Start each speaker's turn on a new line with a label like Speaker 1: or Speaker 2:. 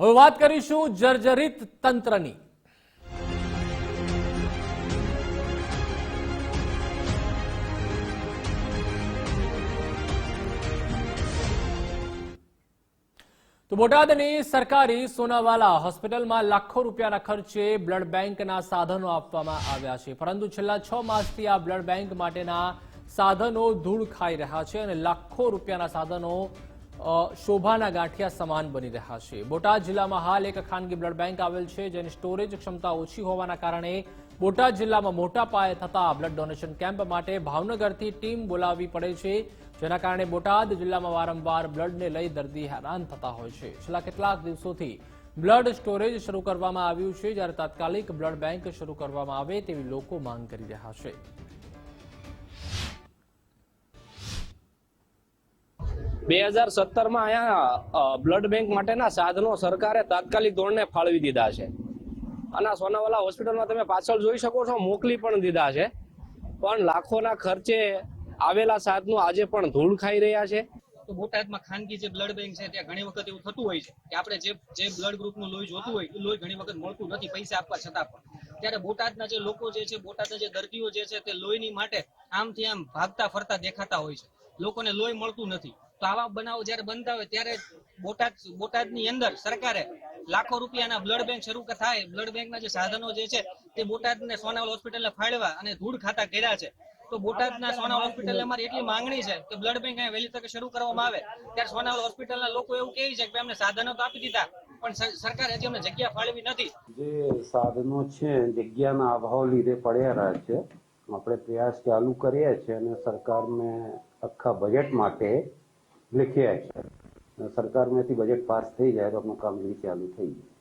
Speaker 1: હવે વાત કરીશું જર્જરિત તંત્રની. તો બોટાદની સરકારી સોનાવાલા હોસ્પિટલમાં લાખો રૂપિયાના ખર્ચે બ્લડ બેંકના સાધનો આપવામાં આવ્યા છે. પરંતુ છેલ્લા છ માસથી આ બ્લડ બેંક માટેના સાધનો ધૂળ ખાઈ રહ્યા છે અને લાખો રૂપિયાના સાધનો શોભાના ગાંઠિયા સમાન બની રહ્યા છે. બોટાદ જિલ્લામાં હાલ એક ખાનગી બ્લડ બેંક આવેલ છે, જેની સ્ટોરેજ ક્ષમતા ઓછી હોવાના કારણે બોટાદ જિલ્લામાં મોટા પાયે થતા બ્લડ ડોનેશન કેમ્પ માટે ભાવનગરથી ટીમ બોલાવવી પડે છે, જેના કારણે બોટાદ જિલ્લામાં વારંવાર બ્લડને લઈ દર્દી હેરાન થતા હોય છે. છેલ્લા કેટલાક દિવસોથી બ્લડ સ્ટોરેજ શરૂ કરવામાં આવ્યું છે, જ્યારે તાત્કાલિક બ્લડ બેંક શરૂ કરવામાં આવે તેવી લોકો માંગ કરી રહ્યા છે.
Speaker 2: બે હજાર સત્તરમાં અહીંયા બ્લડ બેંક માટેના સાધનો સરકારે તાત્કાલિક ધોરણે ફાળવી દીધા છે. અને સોનાવાલા હોસ્પિટલમાં તમે પાછળ જોઈ શકો છો, મોકલી પણ દીધા છે. પણ લાખોના ખર્ચે આવેલા સાધનો આજે પણ ધૂળ ખાઈ રહ્યા છે.
Speaker 3: તો બોટાદમાં ખાનગી જે બ્લડ બેંક છે, ત્યાં ઘણી વખત એવું થતું હોય છે કે આપણે જે જે બ્લડ ગ્રુપનું લોહી જોતું હોય, એ લોહી ઘણી વખત મળતું નથી, પૈસા આપવા છતાં પણ. ત્યારે બોટાદના જે લોકો જે છે, બોટાદના જે દર્દીઓ જે છે, તે લોહીની માટે આમથી આમ ભાગતા ફરતા દેખાતા હોય છે. લોકોને લોહી મળતું નથી. તો આવા બનાવો જયારે બનતા હોય ત્યારે બોટાદ બોટાદની અંદર સરકારે લાખો રૂપિયાના બ્લડ બેંક શરૂ થાય. બ્લડ બેંકના જે સાધનો જે છે તે બોટાદને સોનાવલ હોસ્પિટલને ફાળવા અને ધૂળ ખાતા કર્યા છે. તો બોટાદના સોનાવલ હોસ્પિટલ અમારી એટલી માંગણી છે કે બ્લડ બેંક અહીંયા વહેલી તકે શરૂ કરવામાં આવે. ત્યારે સોનાવલ હોસ્પિટલના લોકો એવું કહે છે કે અમને સાધનો તો આપી દીધા, પણ સરકાર સરકારે હજી અમને જગ્યા ફાળવી નથી.
Speaker 4: જે સાધનો છે જગ્યાના અભાવ લીધે પડ્યા રહ્યા છે. આપણે પ્રયાસ ચાલુ કરીએ છીએ અને સરકારને આખા બજેટ માટે લખ્યા છે. અને સરકારમાંથી બજેટ પાસ થઈ જાય તો આપણું કામગીરી ચાલુ થઈ જાય.